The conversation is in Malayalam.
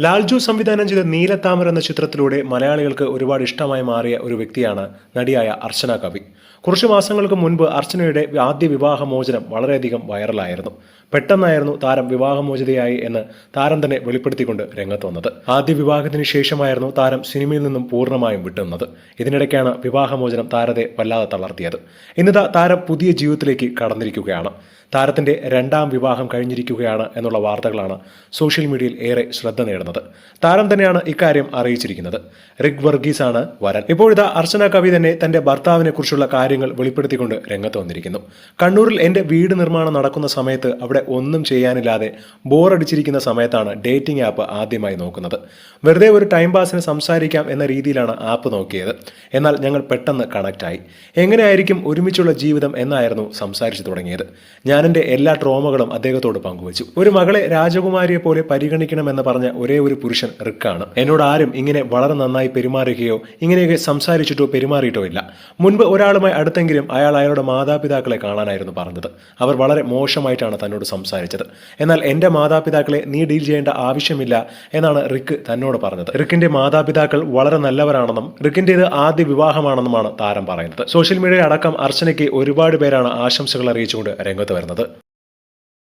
ലാൽജു സംവിധാനം ചെയ്ത നീലത്താമര എന്ന ചിത്രത്തിലൂടെ മലയാളികൾക്ക് ഒരുപാട് ഇഷ്ടമായി മാറിയ ഒരു വ്യക്തിയാണ് നടിയായ അർച്ചന കവി. കുറച്ച് മാസങ്ങൾക്ക് മുൻപ് അർച്ചനയുടെ ആദ്യ വിവാഹമോചനം വളരെയധികം വൈറലായിരുന്നു. പെട്ടെന്നായിരുന്നു താരം വിവാഹമോചിതയായി എന്ന് താരം തന്നെ വെളിപ്പെടുത്തിക്കൊണ്ട് രംഗത്ത് വന്നത്. ആദ്യ വിവാഹത്തിന് ശേഷമായിരുന്നു താരം സിനിമയിൽ നിന്നും പൂർണമായും വിട്ടുന്നത് ഇതിനിടയ്ക്കാണ് വിവാഹമോചനം താരത്തെ വല്ലാതെ തളർത്തിയത്. ഇന്നിതാ താരം പുതിയ ജീവിതത്തിലേക്ക് കടന്നിരിക്കുകയാണ്. താരത്തിന്റെ രണ്ടാം വിവാഹം കഴിഞ്ഞിരിക്കുകയാണ് എന്നുള്ള വാർത്തകളാണ് സോഷ്യൽ മീഡിയയിൽ ഏറെ ശ്രദ്ധ നേടുന്നത്. താരം തന്നെയാണ് ഇക്കാര്യം അറിയിച്ചിരിക്കുന്നത്. റിഗ് വർഗീസ് ആണ് വരൻ. ഇപ്പോഴിതാ അർച്ചന കവി തന്നെ തന്റെ ഭർത്താവിനെ കുറിച്ചുള്ള കാര്യങ്ങൾ വെളിപ്പെടുത്തിക്കൊണ്ട് രംഗത്ത് വന്നിരിക്കുന്നു. കണ്ണൂരിൽ എന്റെ വീട് നിർമ്മാണം നടക്കുന്ന സമയത്ത് അവിടെ ഒന്നും ചെയ്യാനില്ലാതെ ബോറടിച്ചിരിക്കുന്ന സമയത്താണ് ഡേറ്റിംഗ് ആപ്പ് ആദ്യമായി നോക്കുന്നത്. വെറുതെ ഒരു ടൈം പാസിന് സംസാരിക്കാം എന്ന രീതിയിലാണ് ആപ്പ് നോക്കിയത്. എന്നാൽ ഞങ്ങൾ പെട്ടെന്ന് കണക്റ്റായി. എങ്ങനെയായിരിക്കും ഒരുമിച്ചുള്ള ജീവിതം എന്നായിരുന്നു സംസാരിച്ചു തുടങ്ങിയത്. ഞാൻ എന്റെ എല്ലാ ട്രോമകളും അദ്ദേഹത്തോട് പങ്കുവച്ചു. ഒരു മകളെ രാജകുമാരിയെ പോലെ പരിഗണിക്കണമെന്ന് പറഞ്ഞ ഒരേ ഒരു പുരുഷൻ റിക്കാണ് എന്നോട് ആരും ഇങ്ങനെ വളരെ നന്നായി പെരുമാറുകയോ ഇങ്ങനെയൊക്കെ സംസാരിച്ചിട്ടോ പെരുമാറിയിട്ടോ ഇല്ല. മുൻപ് ഒരാളുമായി അടുത്തെങ്കിലും അയാൾ അയാളുടെ മാതാപിതാക്കളെ കാണാനായിരുന്നു പറഞ്ഞത്. അവർ വളരെ മോശമായിട്ടാണ് തന്നോട് സംസാരിച്ചത്. എന്നാൽ എന്റെ മാതാപിതാക്കളെ നീ ഡീൽ ചെയ്യേണ്ട ആവശ്യമില്ല എന്നാണ് റിക്ക് തന്നോട് പറഞ്ഞത്. റിക്കിന്റെ മാതാപിതാക്കൾ വളരെ നല്ലവരാണെന്നും റിക്കിന്റേത് ആദ്യ വിവാഹമാണെന്നുമാണ് താരം പറയുന്നത്. സോഷ്യൽ മീഡിയ അടക്കം അർച്ചനയ്ക്ക് ഒരുപാട് പേരാണ് ആശംസകൾ അറിയിച്ചുകൊണ്ട് രംഗത്ത് വരുന്നത്.